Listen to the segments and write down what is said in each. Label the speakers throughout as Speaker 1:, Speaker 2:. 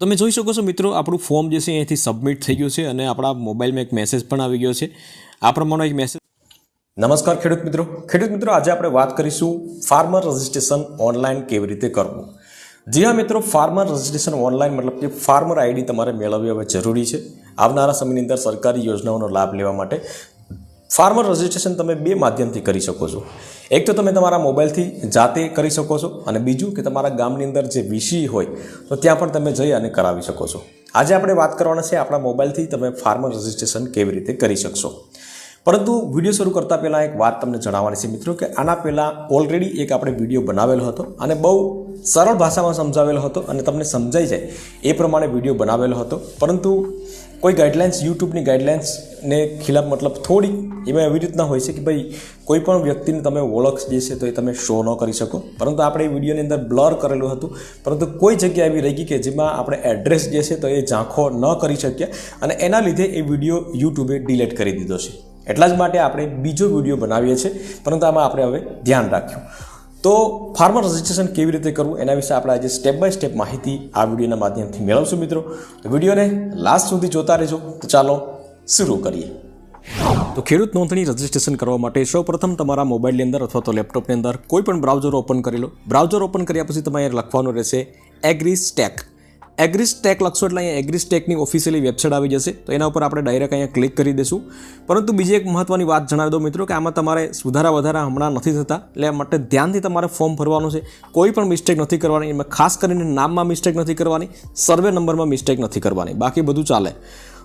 Speaker 1: તમે જોઈ શકો છો મિત્રો, આપણું ફોર્મ જે છે અહીંથી સબમિટ થઈ ગયું છે અને આપણા મોબાઈલમાં એક મેસેજ પણ આવી ગયો છે. આ પ્રમાણે એક મેસેજ
Speaker 2: નમસ્કાર ખેડૂત મિત્રો. ખેડૂત મિત્રો, આજે આપણે વાત કરીશું ફાર્મર રજિસ્ટ્રેશન ઓનલાઈન કેવી રીતે કરવું. જી હા મિત્રો ફાર્મર રજિસ્ટ્રેશન ઓનલાઈન મતલબ કે ફાર્મર આઈડી તમારે મેળવવી હવે જરૂરી છે. આવનારા સમયની અંદર સરકારી યોજનાઓનો લાભ લેવા માટે ફાર્મર રજિસ્ટ્રેશન તમે બે માધ્યમથી કરી શકો છો. એક તો તમે તમારા મોબાઈલથી જાતે કરી શકો છો અને બીજું કે તમારા ગામની અંદર જે વીસી હોય, તો ત્યાં પણ તમે જઈ અને કરાવી શકો છો. આજે આપણે વાત કરવાના છે આપણા મોબાઈલથી તમે ફાર્મર રજિસ્ટ્રેશન કેવી રીતે કરી શકશો. પરંતુ વીડિયો શરૂ કરતાં પહેલાં એક વાત તમને જણાવવાની છે મિત્રો કે આના પહેલાં ઓલરેડી એક આપણે વીડિયો બનાવેલો હતો અને બહુ સરળ ભાષામાં સમજાવેલો હતો અને તમને સમજાઈ જાય એ પ્રમાણે વીડિયો બનાવેલો હતો. પરંતુ કોઈ ગાઈડલાઇન્સ યુટ્યુબની ગાઈડલાઇન્સને ખિલાફ મતલબ થોડી એમાં એવી રીતના હોય છે કે ભાઈ કોઈ પણ વ્યક્તિને તમે ઓળખ જે છે તો એ તમે શો ન કરી શકો. પરંતુ આપણે એ વિડીયોની અંદર બ્લર કરેલું હતું. પરંતુ કોઈ જગ્યા એવી રહી ગઈ કે જેમાં આપણે એડ્રેસ જે છે તો એ ઝાંખો ન કરી શક્યા અને એના લીધે એ વીડિયો યુટ્યુબે ડિલીટ કરી દીધો છે. એટલા જ માટે આપણે બીજો વીડિયો બનાવીએ છીએ. પરંતુ આમાં આપણે હવે ધ્યાન રાખ્યું. તો ફાર્મર રજિસ્ટ્રેશન કેવી રીતે કરવું એના વિશે આપણે આજે સ્ટેપ બાય સ્ટેપ માહિતી આ વિડીયોના માધ્યમથી મેળવશું મિત્રો. વિડીયોને લાસ્ટ સુધી જોતા રહેજો. તો ચાલો શરૂ કરીએ.
Speaker 1: તો ખેડૂત નોંધણી રજિસ્ટ્રેશન કરવા માટે સૌપ્રથમ તમારા મોબાઈલની અંદર અથવા તો લેપટોપની અંદર કોઈ પણ બ્રાઉઝર ઓપન કરી લો. બ્રાઉઝર ઓપન કર્યા પછી તમારે લખવાનું રહેશે એગ્રી સ્ટેક એગ્રી ટેક લખશો એટલે અહીંયા એગ્રીસ્ટેકની ઓફિશિયલી વેબસાઇટ આવી જશે. તો એના ઉપર આપણે ડાયરેક્ટ અહીંયા ક્લિક કરી દઈશું. પરંતુ બીજી એક મહત્ત્વની વાત જણાવી દો મિત્રો કે આમાં તમારે સુધારા વધારા હમણાં નથી થતા. એટલે માટે ધ્યાનથી તમારે ફોર્મ ભરવાનું છે. કોઈ પણ મિસ્ટેક નથી કરવાની. એમાં ખાસ કરીને નામમાં મિસ્ટેક નથી કરવાની. સર્વે નંબરમાં મિસ્ટેક નથી કરવાની. બાકી બધું ચાલે.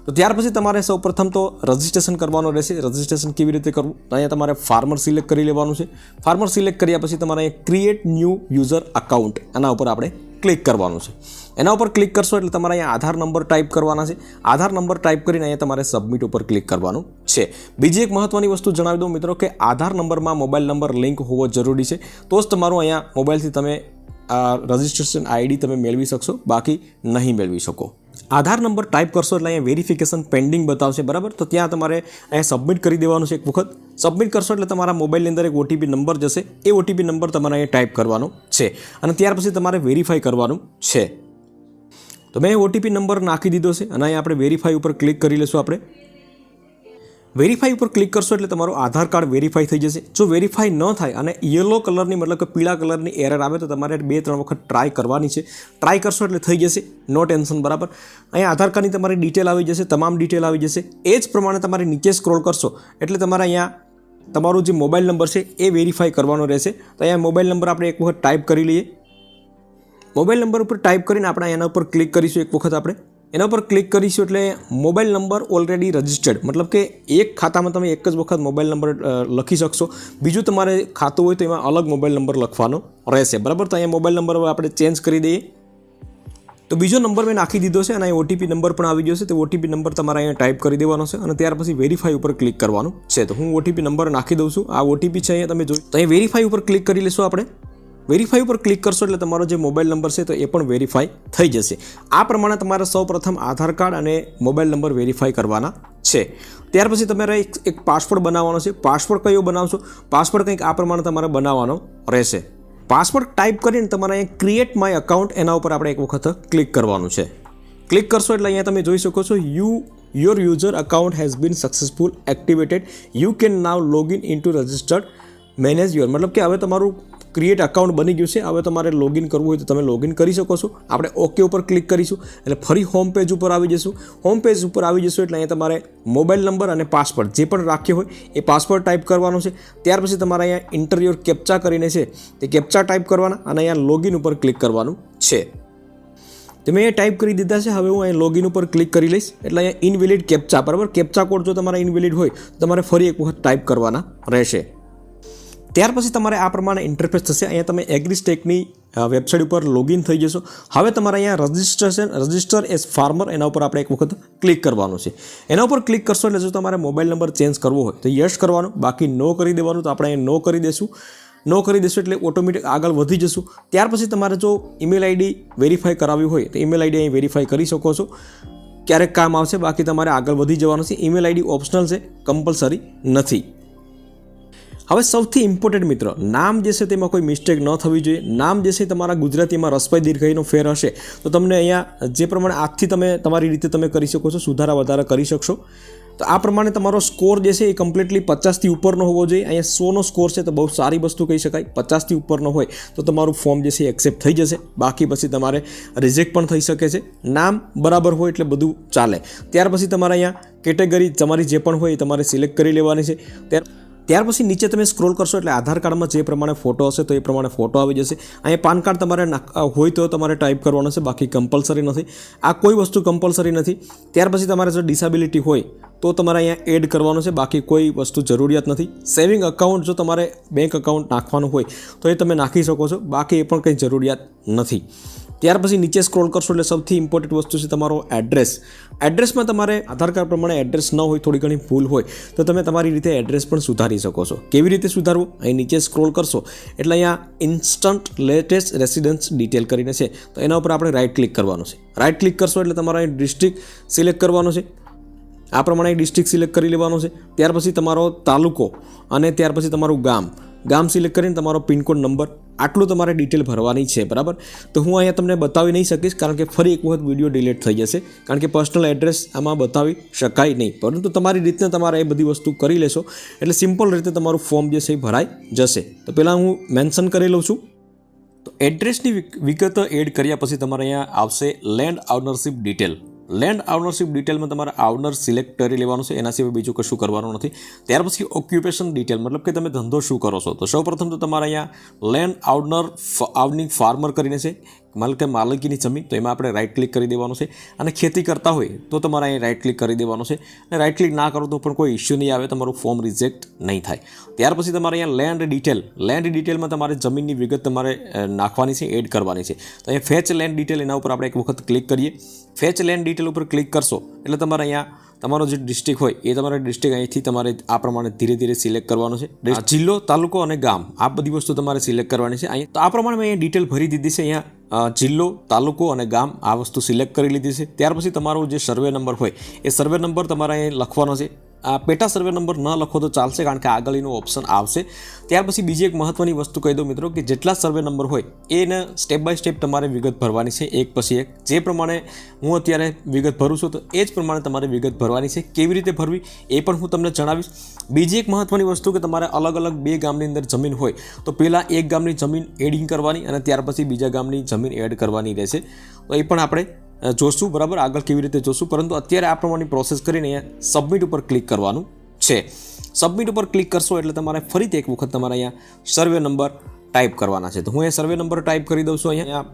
Speaker 1: તો ત્યાર પછી તમારે સૌપ્રથમ તો રજિસ્ટ્રેશન કરવાનું રહેશે. રજિસ્ટ્રેશન કેવી રીતે કરવું? અહીંયા તમારે ફાર્મર સિલેક્ટ કરી લેવાનું છે. ફાર્મર સિલેક્ટ કર્યા પછી તમારે ક્રિએટ ન્યૂ યુઝર અકાઉન્ટ એના ઉપર આપણે ક્લિક કરવાનું છે. એના ઉપર ક્લિક કરશો એટલે તમારે અહીંયા આધાર નંબર ટાઈપ કરવાના છે. આધાર નંબર ટાઈપ કરીને અહીંયા તમારે સબમિટ ઉપર ક્લિક કરવાનું છે. બીજી એક મહત્ત્વની વસ્તુ જણાવી દઉં મિત્રો કે આધાર નંબરમાં મોબાઈલ નંબર લિંક હોવો જરૂરી છે. તો જ તમારું અહીંયા મોબાઈલથી તમે રજિસ્ટ્રેશન આઈડી તમે મેળવી શકશો, બાકી નહીં મેળવી શકો. આધાર નંબર ટાઈપ કરશો એટલે અહીંયા વેરિફિકેશન પેન્ડિંગ બતાવશે, બરાબર? તો ત્યાં તમારે અહીંયા સબમિટ કરી દેવાનું છે એક વખત. સબમિટ કરશો એટલે તમારા મોબાઈલની અંદર એક ઓટીપી નંબર જશે. એ ઓટીપી નંબર તમારે અહીંયા ટાઈપ કરવાનો છે. અને ત્યાર પછી તમારે વેરીફાઈ કરવાનું છે. તો મેં ઓટીપી નંબર નાખી દીધો છે અને અહીંયા આપણે વેરીફાઈ ઉપર ક્લિક કરી લઈશું આપણે. વેરીફાઈ ઉપર ક્લિક કરશો એટલે તમારું આધાર કાર્ડ વેરીફાઈ થઈ જશે. જો વેરીફાઈ ન થાય અને યલો કલરની મતલબ કે પીળા કલરની એરર આવે તો તમારે બે, ત્રણ વખત ટ્રાય કરવાની છે. ટ્રાય કરશો એટલે થઈ જશે. નો ટેન્શન બરાબર? અહીંયા આધાર કાર્ડની તમારી ડિટેલ આવી જશે, તમામ ડિટેલ આવી જશે. એ જ પ્રમાણે તમારે નીચે સ્ક્રોલ કરશો એટલે તમારે અહીંયા તમારો જે મોબાઈલ નંબર છે એ વેરીફાઈ કરવાનો રહેશે. તો અહીંયા મોબાઈલ નંબર આપણે એક વખત ટાઈપ કરી લઈએ. મોબાઈલ નંબર ઉપર ટાઈપ કરીને આપણે એના ઉપર ક્લિક કરીશું એક વખત આપણે. એના ઉપર ક્લિક કરીશું એટલે મોબાઈલ નંબર ઓલરેડી રજિસ્ટર્ડ મતલબ કે એક ખાતામાં તમે એક જ વખત મોબાઈલ નંબર લખી શકશો. બીજું તમારે ખાતું હોય તો એમાં અલગ મોબાઈલ નંબર લખવાનો રહેશે. બરાબર? તો અહીંયા મોબાઈલ નંબર આપણે ચેન્જ કરી દઈએ. તો બીજો નંબર મેં નાખી દીધો છે અને અહીં ઓટીપી નંબર પણ આવી ગયો છે. તો ઓટીપી નંબર તમારે અહીંયા ટાઈપ કરી દેવાનો છે અને ત્યાર પછી વેરીફાઈ ઉપર ક્લિક કરવાનું છે. તો હું ઓટીપી નંબર નાખી દઉં છું. આ ઓટીપી છે અહીંયા તમે જોઈ. તો અહીં વેરીફાઈ ઉપર ક્લિક કરી લેશું આપણે. વેરીફાઈ ઉપર ક્લિક કરશો એટલે તમારો જે મોબાઈલ નંબર છે તો એ પણ વેરીફાઈ થઈ જશે. આ પ્રમાણે તમારે સૌપ્રથમ આધાર કાર્ડ અને મોબાઈલ નંબર વેરીફાઈ કરવાના છે. ત્યાર પછી તમારે એક પાસપોર્ટ બનાવવાનો છે. પાસપોર્ટ કયો બનાવશો? પાસપોર્ટ કંઈક આ પ્રમાણે તમારે બનાવવાનો રહેશે. પાસપોર્ટ ટાઈપ કરીને તમારે અહીંયા ક્રિએટ માય અકાઉન્ટ એના ઉપર આપણે એક વખત ક્લિક કરવાનું છે. ક્લિક કરશો એટલે અહીંયા તમે જોઈ શકો છો you your user account has been successful activated you can now login in to registered manage your મતલબ કે હવે તમારું ક્રિએટ અકાઉન્ટ બની ગયું છે. હવે તમારે લોગિન કરવું હોય તો તમે લોગિન કરી શકો છો. આપણે ઓકે ઉપર ક્લિક કરીશું એટલે ફરી હોમ પેજ ઉપર આવી જશું. હોમ પેજ ઉપર આવી જશું એટલે અહીંયા તમારે મોબાઈલ નંબર અને પાસવર્ડ જે પણ રાખ્યો હોય એ પાસવર્ડ ટાઈપ કરવાનો છે. ત્યાર પછી તમારે અહીંયા ઇન્ટરવ્યુ કેપ્ચા કરીને છે તે કેપ્ચા ટાઈપ કરવાના અને અહીંયા લોગિન ઉપર ક્લિક કરવાનું છે. તો મેં ટાઈપ કરી દીધા છે. હવે હું અહીં લોગિન ઉપર ક્લિક કરી લઈશ. એટલે અહીંયા ઇનવેલિડ કેપ્ચા બરાબર? કેપ્ચા કોડ જો તમારા ઇનવેલિડ હોય તો તમારે ફરી એક વખત ટાઈપ કરવાના રહેશે. ત્યાર પછી તમારે આ પ્રમાણે ઇન્ટરફેસ થશે. અહીંયા તમે એગ્રીસ્ટેકની વેબસાઇટ ઉપર લોગિન થઈ જશો. હવે તમારે અહીંયા રજિસ્ટ્રેશન રજિસ્ટર એઝ ફાર્મર એના ઉપર આપણે એક વખત ક્લિક કરવાનું છે. એના ઉપર ક્લિક કરશો એટલે જો તમારે મોબાઈલ નંબર ચેન્જ કરવો હોય તો યસ કરવાનું. બાકી નો કરી દેવાનું તો આપણે અહીંયા નો કરી દેશું. નો કરી દેશું એટલે ઓટોમેટિક આગળ વધી જશું. ત્યાર પછી તમારે જો ઈમેલ આઈડી વેરીફાઈ કરાવી હોય તો ઈમેલ આઈડી અહીં વેરીફાઈ કરી શકો છો. ક્યારેક કામ આવશે, બાકી તમારે આગળ વધી જવાનું છે. ઈમેલ આઈડી ઓપ્શનલ છે કમ્પલસરી નથી. હવે સૌથી ઇમ્પોર્ટન્ટ મિત્ર, નામ જે છે તેમાં કોઈ મિસ્ટેક ન થવી જોઈએ. નામ જે છે તમારા ગુજરાતીમાં રસપાઈ દીર્ઘઈનો ફેર હશે. તો તમને અહીંયા જે પ્રમાણે આજથી તમે તમારી રીતે તમે કરી શકો છો, સુધારા વધારા કરી શકશો. તો આ પ્રમાણે તમારો સ્કોર જે છે એ કમ્પ્લીટલી પચાસથી ઉપરનો હોવો જોઈએ. અહીંયા સોનો સ્કોર છે તો બહુ સારી વસ્તુ કહી શકાય. પચાસથી ઉપરનો હોય તો તમારું ફોર્મ જે છે એ એક્સેપ્ટ થઈ જશે. બાકી પછી તમારે રિજેક્ટ પણ થઈ શકે છે. નામ બરાબર હોય એટલે બધું ચાલે. ત્યાર પછી તમારે અહીંયા કેટેગરી તમારી જે પણ હોય એ તમારે સિલેક્ટ કરી લેવાની છે. ત્યાર ત્યાર પછી નીચે તમે સ્ક્રોલ કરશો એટલે આધાર કાર્ડમાં જે પ્રમાણે ફોટો હશે તો એ પ્રમાણે ફોટો આવી જશે. અહીંયા પાન કાર્ડ તમારે હોય તો તમારે ટાઈપ કરવાનો છે બાકી કમ્પલસરી નથી. આ કોઈ વસ્તુ કમ્પલસરી નથી. ત્યાર પછી તમારે જો ડિસેબિલિટી હોય તો તમારે અહીંયા એડ કરવાનું છે, બાકી કોઈ વસ્તુ જરૂરિયાત નથી. સેવિંગ અકાઉન્ટ જો તમારે બેંક અકાઉન્ટ નાખવાનું હોય તો એ તમે નાખી શકો છો, બાકી એ પણ કંઈ જરૂરિયાત નથી. ત્યાર પછી નીચે સ્ક્રોલ કરશો એટલે સૌથી ઇમ્પોર્ટન્ટ વસ્તુ છે તમારો એડ્રેસ એડ્રેસમાં તમારે આધાર કાર્ડ પ્રમાણે એડ્રેસ ન હોય, થોડી ઘણી ભૂલ હોય, તો તમે તમારી રીતે એડ્રેસ પણ સુધારી શકો છો. કેવી રીતે સુધારવું? અહીં નીચે સ્ક્રોલ કરશો, એટલે અહીંયા ઇન્સ્ટન્ટ લેટેસ્ટ રેસિડન્સ ડિટેલ કરીને છે. તો એના ઉપર આપણે રાઇટ ક્લિક કરવાનું છે. રાઇટ ક્લિક કરશો એટલે તમારે ડિસ્ટ્રિક્ટ સિલેક્ટ કરવાનો છે. આ પ્રમાણે ડિસ્ટ્રિક્ટ સિલેક્ટ કરી લેવાનો છે. ત્યાર પછી તમારો તાલુકો અને ત્યાર પછી તમારું ગામ. ગામ સિલેક્ટ કરીને તમારો પિનકોડ નંબર, આટલું તમારે ડિટેલ ભરવાની છે, બરાબર? તો હું અહીંયા તમને બતાવી નહીં શકીશ, કારણ કે ફરી એક વખત વીડિયો ડિલીટ થઈ જશે, કારણ કે પર્સનલ એડ્રેસ આમાં બતાવી શકાય નહીં. પરંતુ તમારી રીતને તમારે એ બધી વસ્તુ કરી લેશો, એટલે સિમ્પલ રીતે તમારું ફોર્મ જે છે એ ભરાઈ જશે. તો પહેલાં હું મેન્શન કરી લઉં છું. તો એડ્રેસની વિગતો એડ કર્યા પછી તમારે અહીંયા આવશે land ownership detail land ownership ડિટેલમાં તમારે આવનર સિલેક્ટ કરી લેવાનું છે, એના સિવાય બીજું કશું કરવાનું નથી. ત્યાર પછી ઓક્યુપેશન ડિટેલ મતલબ કે તમે ધંધો શું કરો છો? તો સૌપ્રથમ તો તમારે અહીંયા લેન્ડ આવનર આવનિંગ ફાર્મર કરીને છે. કે માલિકીની જમીન, તો એમાં આપણે રાઇટ ક્લિક કરી દેવાનું છે. અને ખેતી કરતા હોય તો તમારે અહીં રાઇટ ક્લિક કરી દેવાનું છે. અને રાઇટ ક્લિક ના કરો તો પણ કોઈ ઇશ્યુ નહીં આવે, તમારું ફોર્મ રિજેક્ટ નહીં થાય. ત્યાર પછી તમારે અહીંયા લેન્ડ ડિટેલ લેન્ડ ડિટેલમાં તમારે જમીનની વિગત તમારે નાખવાની છે એડ કરવાની છે. તો અહીંયા ફેચ લેન્ડ ડિટેલ એના ઉપર આપણે એક વખત ક્લિક કરીએ. ફેચ લેન્ડ ડિટેલ ઉપર ક્લિક કરશો, એટલે તમારે અહીંયા તમારો જે ડિસ્ટ્રિક્ટ હોય, એ તમારે ડિસ્ટ્રિક્ટ અહીંથી તમારે આ પ્રમાણે ધીરે ધીરે સિલેક્ટ કરવાનું છે. જિલ્લો, તાલુકો અને ગામ, આ બધી વસ્તુ તમારે સિલેક્ટ કરવાની છે. અહીંયા તો આ પ્રમાણે મેં ડિટેલ ભરી દીધી છે. અહીંયા જિલ્લો, તાલુકો અને ગામ, આ વસ્તુ સિલેક્ટ કરી લીધી છે. ત્યાર પછી તમારો જે સર્વે નંબર હોય, એ સર્વે નંબર તમારે અહીં લખવાનો છે. પેટા સર્વે નંબર ન લખો તો ચાલશે કારણ કે આગળ એનું ઓપ્શન આવશે. ત્યાર પછી બીજી એક મહત્ત્વની વસ્તુ કહી દઉં મિત્રો કે જેટલા સર્વે નંબર હોય, એને સ્ટેપ બાય સ્ટેપ તમારે વિગત ભરવાની છે. એક પછી એક. જે પ્રમાણે હું અત્યારે વિગત ભરું છું તો એ જ પ્રમાણે તમારે વિગત ભરવાની છે. કેવી રીતે ભરવી એ પણ હું તમને જણાવીશ. બીજી એક મહત્ત્વની વસ્તુ કે તમારે અલગ અલગ બે ગામની અંદર જમીન હોય, તો પહેલાં એક ગામની જમીન એડિંગ કરવાની અને ત્યાર પછી બીજા ગામની જમીન એડ કરવાની રહેશે. તો એ પણ આપણે જોશું, બરાબર? આગળ કેવી રીતે જોશું? પરંતુ અત્યારે આ પ્રમાણેની પ્રોસેસ કરીને સબમિટ ઉપર ક્લિક કરવાનું છે. સબમિટ ઉપર ક્લિક કરશો એટલે તમારે ફરીથી એક વખત તમારે અહીંયા સર્વે નંબર ટાઈપ કરવાના છે. તો હું એ સર્વે નંબર ટાઈપ કરી દઉં છું અહીંયા.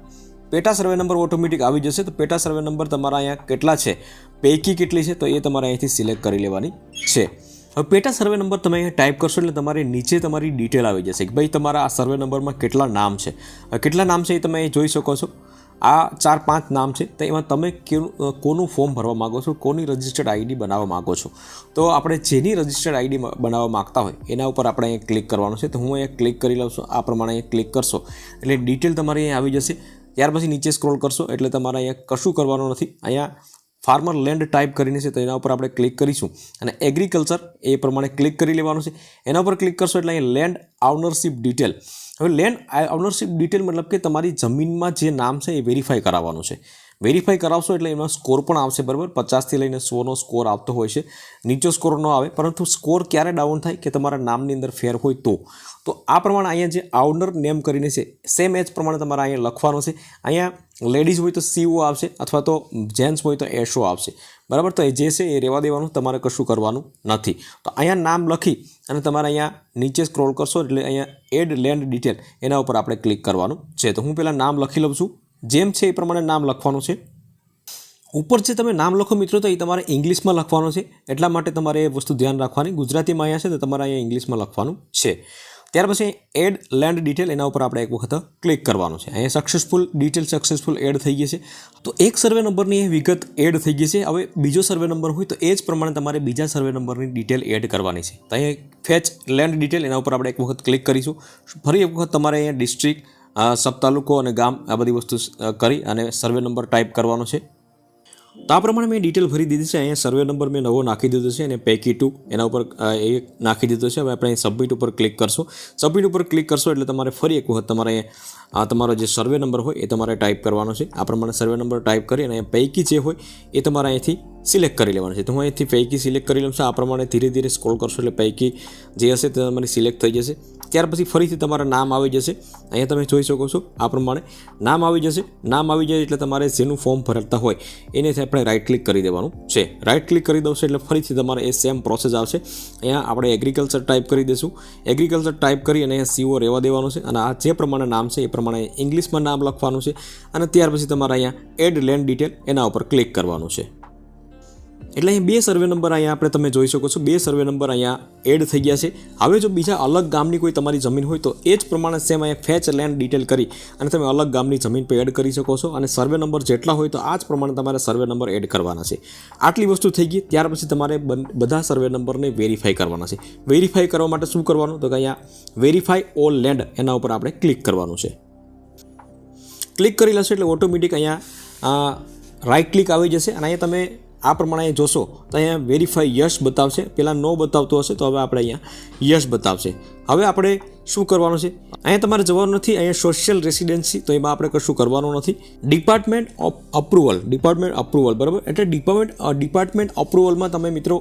Speaker 1: પેટા સર્વે નંબર ઓટોમેટિક આવી જશે. તો પેટા સર્વે નંબર તમારા અહીંયા કેટલા છે? પૈકી કેટલી છે? તો એ તમારે અહીંથી સિલેક્ટ કરી લેવાની છે. હવે પેટા સર્વે નંબર તમે અહીંયા ટાઈપ કરશો એટલે તમારે નીચે તમારી ડિટેલ આવી જશે કે ભાઈ તમારા આ સર્વે નંબરમાં કેટલા નામ છે? કેટલા નામ છે એ તમે જોઈ શકો છો. આ ચાર પાંચ નામ છે, તો એમાં તમે કેનું ફોર્મ ભરવા માગો છો, કોની રજિસ્ટર્ડ આઈડી બનાવવા માગો છો? તો આપણે જેની રજિસ્ટર્ડ આઈડી બનાવવા માગતા હોય, એના ઉપર આપણે અહીંયા ક્લિક કરવાનું છે. તો હું અહીંયા ક્લિક કરી લઉં છું, આ પ્રમાણે અહીંયા ક્લિક કરશો, એટલે ડિટેલ તમારી અહીંયા આવી જશે. ત્યાર પછી નીચે સ્ક્રોલ કરશો, એટલે તમારે અહીંયા કશું કરવાનું નથી. અહીંયા ફાર્મર લેન્ડ ટાઈપ કરીને છે, તો એના ઉપર આપણે ક્લિક કરીશું. અને એગ્રીકલ્ચર એ પ્રમાણે ક્લિક કરી લેવાનું છે. એના ઉપર ક્લિક કરશો, એટલે અહીંયા લેન્ડ ઓનરશિપ ડિટેલ હવે લેન્ડ ઓનરશિપ ડિટેલ મતલબ કે તમારી જમીનમાં જે નામ છે એ વેરીફાઈ કરાવવાનું છે. વેરીફાઈ કરાવશો એટલે એમાં સ્કોર પણ આવશે, બરાબર? પચાસથી લઈને સોનો સ્કોર આવતો હોય છે. નીચો સ્કોર ન આવે, પરંતુ સ્કોર ક્યારે ડાઉન થાય કે તમારા નામની અંદર ફેર હોય તો? તો આ પ્રમાણે અહીંયા જે આઉનર નેમ કરીને છે સેમ એજ પ્રમાણે તમારે અહીંયા લખવાનું છે. અહીંયા લેડીઝ હોય તો સીઓ આવશે, અથવા તો જેન્ટ્સ હોય તો એશો આવશે. બરાબર? તો એ જે છે એ રહેવા દેવાનું, તમારે કશું કરવાનું નથી. તો અહીંયા નામ લખી અને તમારે અહીંયા નીચે સ્ક્રોલ કરશો એટલે અહીંયા એડ લેન્ડ ડિટેલ એના ઉપર આપણે ક્લિક કરવાનું છે. તો હું પહેલાં નામ લખી લઉં છું. જેમ છે એ પ્રમાણે નામ લખવાનું છે. ઉપર જે તમે નામ લખો મિત્રો, તો એ તમારે ઇંગ્લિશમાં લખવાનું છે. એટલા માટે તમારે એ વસ્તુ ધ્યાન રાખવાની. ગુજરાતીમાં અહીંયા છે, તો તમારે અહીંયા ઇંગ્લિશમાં લખવાનું છે. ત્યાર પછી એડ લેન્ડ ડિટેલ, એના ઉપર આપણે એક વખત ક્લિક કરવાનું છે. અહીંયા સક્સેસફુલ ડિટેલ સક્સેસફુલ એડ થઈ ગઈ છે. તો એક સર્વે નંબરની વિગત એડ થઈ ગઈ છે. હવે બીજો સર્વે નંબર હોય, તો એ જ પ્રમાણે તમારે બીજા સર્વે નંબરની ડિટેલ એડ કરવાની છે. તો અહીંયા ફેચ લેન્ડ ડિટેલ એના ઉપર આપણે એક વખત ક્લિક કરીશું. ફરી એક વખત તમારે અહીંયા ડિસ્ટ્રિક્ટ સબ તાલુકો અને ગામ આ બધી વસ્તુ કરી અને સર્વે નંબર ટાઈપ કરવાનો છે. તો આ પ્રમાણે મેં ડિટેલ ભરી દીધી છે. અહીંયા સર્વે નંબર મેં નવો નાખી દીધો છે અને પેકી ટુ એના ઉપર એ નાખી દીધો છે. હવે આપણે સબમિટ ઉપર ક્લિક કરશું. સબમિટ ઉપર ક્લિક કરશો એટલે તમારે ફરી એક વખત તમારે, આ તમારો જે સર્વે નંબર હોય એ તમારે ટાઈપ કરવાનો છે. આ પ્રમાણે સર્વે નંબર ટાઈપ કરી અને પૈકી જે હોય એ તમારે અહીંથી સિલેક્ટ કરી લેવાનું છે. તો હું અહીંથી પૈકી સિલેક્ટ કરી લઉં છું. આ પ્રમાણે ધીરે ધીરે સ્ક્રોલ કરશો એટલે પૈકી જે હશે તે તમારી સિલેક્ટ થઈ જશે. ત્યાર પછી ફરીથી તમારા નામ આવી જશે. અહીંયા તમે જોઈ શકો છો આ પ્રમાણે નામ આવી જશે. નામ આવી જાય એટલે તમારે જેનું ફોર્મ ભરતા હોય એનેથી આપણે રાઇટ ક્લિક કરી દેવાનું છે. રાઇટ ક્લિક કરી દઉં એટલે ફરીથી તમારે એ સેમ પ્રોસેસ આવશે. અહીંયા આપણે એગ્રીકલ્ચર ટાઈપ કરી દઈશું. એગ્રીકલ્ચર ટાઈપ કરી અને અહીંયા સીઓ રહેવા દેવાનું છે અને આ જે પ્રમાણે નામ છે એ પ્રમાણે ઇંગ્લિશમાં નામ લખવાનું છે. અને ત્યાર પછી તમારે અહીંયા એડ લેન્ડ ડિટેલ એના ઉપર ક્લિક કરવાનું છે. એટલે અહીં બે સર્વે નંબર અહીંયા આપણે તમે જોઈ શકો છો. બે સર્વે નંબર અહીંયા એડ થઈ ગયા છે. હવે જો બીજા અલગ ગામની કોઈ તમારી જમીન હોય તો એ જ પ્રમાણે સેમ અહીંયા ફેચ લેન્ડ ડિટેલ કરી અને તમે અલગ ગામની જમીન પર એડ કરી શકો છો. અને સર્વે નંબર જેટલા હોય તો આ જ પ્રમાણે તમારે સર્વે નંબર એડ કરવાના છે. આટલી વસ્તુ થઈ ગઈ. ત્યાર પછી તમારે બધા સર્વે નંબરને વેરીફાઈ કરવાના છે. વેરીફાઈ કરવા માટે શું કરવાનું? તો કે અહીંયા વેરીફાઈ ઓલ લેન્ડ એના ઉપર આપણે ક્લિક કરવાનું છે. ક્લિક કરી લેશો એટલે ઓટોમેટિક અહીંયા રાઈટ ક્લિક આવી જશે અને અહીંયા તમે આ પ્રમાણે જોશો તો અહીંયા વેરીફાઈ યસ બતાવશે. પહેલાં નો બતાવતો હશે, તો હવે આપણે અહીંયા યસ બતાવશે. હવે આપણે શું કરવાનું છે? અહીંયા તમારે જવાનું નથી, અહીંયા સોશિયલ રેસિડેન્સી તો એમાં આપણે કશું કરવાનું નથી. Department of approval department approval બરાબર? એટલે ડિપાર્ટમેન્ટ ડિપાર્ટમેન્ટ અપ્રુવલમાં તમે મિત્રો,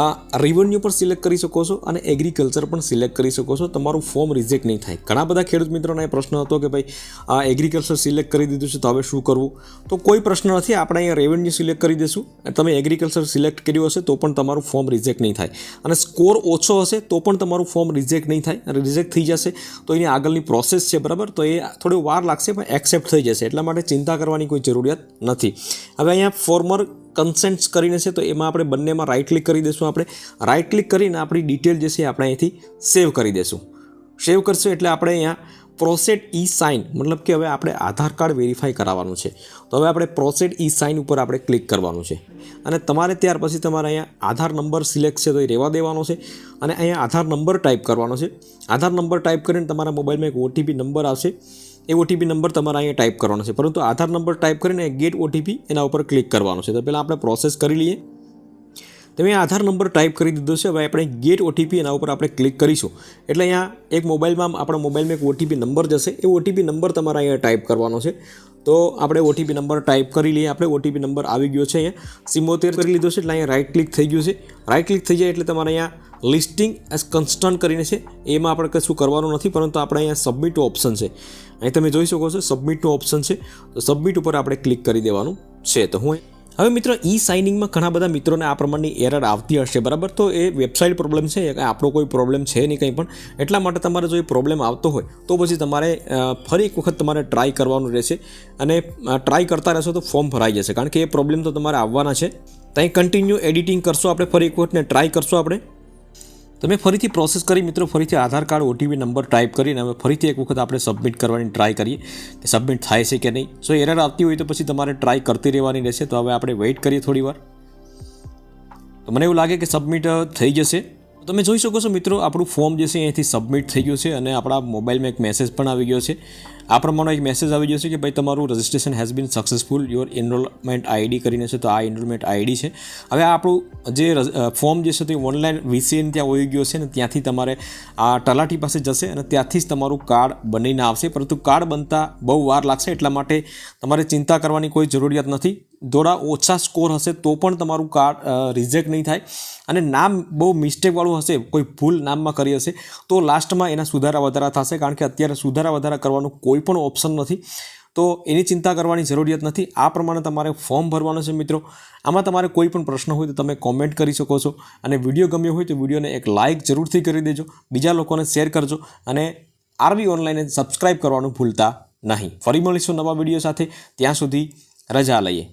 Speaker 1: આ રેવન્યુ પણ સિલેક્ટ કરી શકો છો અને એગ્રીકલ્ચર પણ સિલેક્ટ કરી શકો છો. તમારું ફોર્મ રિજેક્ટ નહીં થાય. ઘણા બધા ખેડૂત મિત્રોનો પ્રશ્ન હતો કે ભાઈ, આ એગ્રીકલ્ચર સિલેક્ટ કરી દીધું છે તો હવે શું કરવું? તો કોઈ પ્રશ્ન નથી, આપણે અહીંયા રેવન્યુ સિલેક્ટ કરી દઈશું. તમે એગ્રીકલ્ચર સિલેક્ટ કર્યું હશે તો પણ તમારું ફોર્મ રિજેક્ટ નહીં થાય. અને સ્કોર ઓછો હશે તો પણ તમારું ફોર્મ રિજેક્ટ નહીં થાય અને રિજેક્ટ થઈ જશે. તો એની આગળની પ્રોસેસ છે, બરાબર? તો એ થોડી વાર લાગશે, પણ એક્સેપ્ટ થઈ જશે. એટલા માટે ચિંતા કરવાની કોઈ જરૂરિયાત નથી. હવે અહીંયા ફોર્મર કન્સેન્ટ્સ કરીને છે, તો એમાં આપણે બંનેમાં રાઇટ ક્લિક કરી દઈશું આપણે. રાઈટ ક્લિક કરીને આપણી ડિટેલ જે છે આપણે અહીંથી સેવ કરી દઈશું. સેવ કરશું એટલે આપણે અહીંયા પ્રોસેટ ઈ સાઇન મતલબ કે હવે આપણે આધાર કાર્ડ વેરીફાઈ કરાવવાનું છે. તો હવે આપણે પ્રોસેટ ઈ સાઇન ઉપર આપણે ક્લિક કરવાનું છે. અને તમારે ત્યાર પછી તમારે અહીંયા આધાર નંબર સિલેક્ટ છે તો એ રહેવા દેવાનો છે. અને અહીંયા આધાર નંબર ટાઈપ કરવાનો છે. આધાર નંબર ટાઈપ કરીને તમારા મોબાઈલમાં એક ઓટીપી નંબર આવશે. એ ઓટીપી નંબર તમારે અહીંયા ટાઈપ કરવાનો છે. પરંતુ આધાર નંબર ટાઈપ કરીને ગેટ ઓટીપી એના ઉપર ક્લિક કરવાનો છે. તો પહેલાં આપણે પ્રોસેસ કરી લઈએ. તમે આધાર નંબર ટાઈપ કરી દીધો છે. હવે આપણે ગેટ ઓટીપી એના ઉપર આપણે ક્લિક કરીશું. એટલે અહીંયા એક મોબાઈલમાં આપણા મોબાઈલમાં એક ઓટીપી નંબર જશે. એ ઓટીપી નંબર તમારે અહીંયા ટાઈપ કરવાનો છે. તો આપણે ઓટીપી નંબર ટાઈપ કરી લઈએ. આપણે ઓટીપી નંબર આવી ગયો છે અહીંયા. સિમોતેર કરી લીધો છે, એટલે અહીંયા રાઇટ ક્લિક થઈ ગયું છે. રાઇટ ક્લિક થઈ જાય એટલે તમારે અહીંયા લિસ્ટિંગ એઝ કન્સ્ટન્ટ કરીને છે. એમાં આપણે કશું કરવાનું નથી, પરંતુ આપણે અહીંયા સબમિટ ઓપ્શન છે. અહીં તમે જોઈ શકો છો સબમિટનું ઓપ્શન છે. તો સબમિટ ઉપર આપણે ક્લિક કરી દેવાનું છે. તો હું હવે મિત્રો, ઈ સાઇનિંગમાં ઘણા બધા મિત્રોને આ પ્રમાણની એરર આવતી હશે, બરાબર? તો એ વેબસાઇટ પ્રોબ્લેમ છે આપણો કોઈ પ્રોબ્લેમ છે નહીં કંઈ પણ. એટલા માટે તમારે જો એ પ્રોબ્લેમ આવતો હોય, તો પછી તમારે ફરી એક વખત તમારે ટ્રાય કરવાનું રહેશે. અને ટ્રાય કરતા રહેશો તો ફોર્મ ભરાઈ જશે. કારણ કે એ પ્રોબ્લેમ તો તમારે આવવાના છે. ત્યાં કન્ટિન્યુ એડિટિંગ કરશો આપણે, ફરી એક વખત ને ટ્રાય કરશો આપણે. તમે ફરીથી પ્રોસેસ કરી મિત્રો, ફરીથી Aadhaar card OTP number type કરીને હવે ફરીથી એક વખત આપણે સબમિટ કરવાની ટ્રાય કરીએ કે સબમિટ થાય છે કે નહીં. સો એરર આવતી હોય તો પછી તમારે ટ્રાય કરતી રહેવાની રહેશે. તો હવે આપણે વેઇટ કરીએ થોડી વાર. તો મને એવું લાગે કે સબમિટ થઈ જશે. તમે જોઈ શકો છો મિત્રો, આપણું ફોર્મ જે છે અહીંથી સબમિટ થઈ ગયું છે અને આપણા મોબાઈલમાં એક મેસેજ પણ આવી ગયો છે. આ પ્રમાણે એક મેસેજ આવી છે કે ભાઈ તમારું registration has been successful your enrolment ID કરીને છે તો આ એનરોલમેન્ટ આઈડી છે. હવે આપણું જે ફોર્મ જે છે તે ઓનલાઈન વીસીએન ત્યાં હોઈ ગયો છે ને ત્યાંથી તમારે આ તલાટી પાસે જશે અને ત્યાંથી જ તમારું કાર્ડ બનીને આવશે. પરંતુ કાર્ડ બનતા બહુ વાર લાગશે એટલા માટે તમારે ચિંતા કરવાની કોઈ જરૂરિયાત નથી. થોડા ઓછા સ્કોર હશે તો પણ તમારું કાર્ડ રિજેક્ટ નહીં થાય. અને નામ બહુ મિસ્ટેકવાળું હશે, કોઈ ભૂલ નામમાં કરી હશે તો લાસ્ટમાં એના સુધારા વધારા થશે. કારણ કે અત્યારે સુધારા વધારા કરવાનું કોઈ પણ ઓપ્શન નથી. તો એની ચિંતા કરવાની જરૂરિયાત નથી. આ પ્રમાણે તમારે ફોર્મ ભરવાનું છે મિત્રો. આમાં તમારે કોઈ પણ પ્રશ્ન હોય તો તમે કોમેન્ટ કરી શકો છો. અને વીડિયો ગમ્યો હોય તો વિડીયોને એક લાઇક જરૂરથી કરી દેજો. બીજા લોકોને શેર કરજો. અને આરબી ઓનલાઈને સબસ્ક્રાઇબ કરવાનું ભૂલતા નહીં. ફરી મળીશું નવા વીડિયો સાથે. ત્યાં સુધી રજા લઈએ.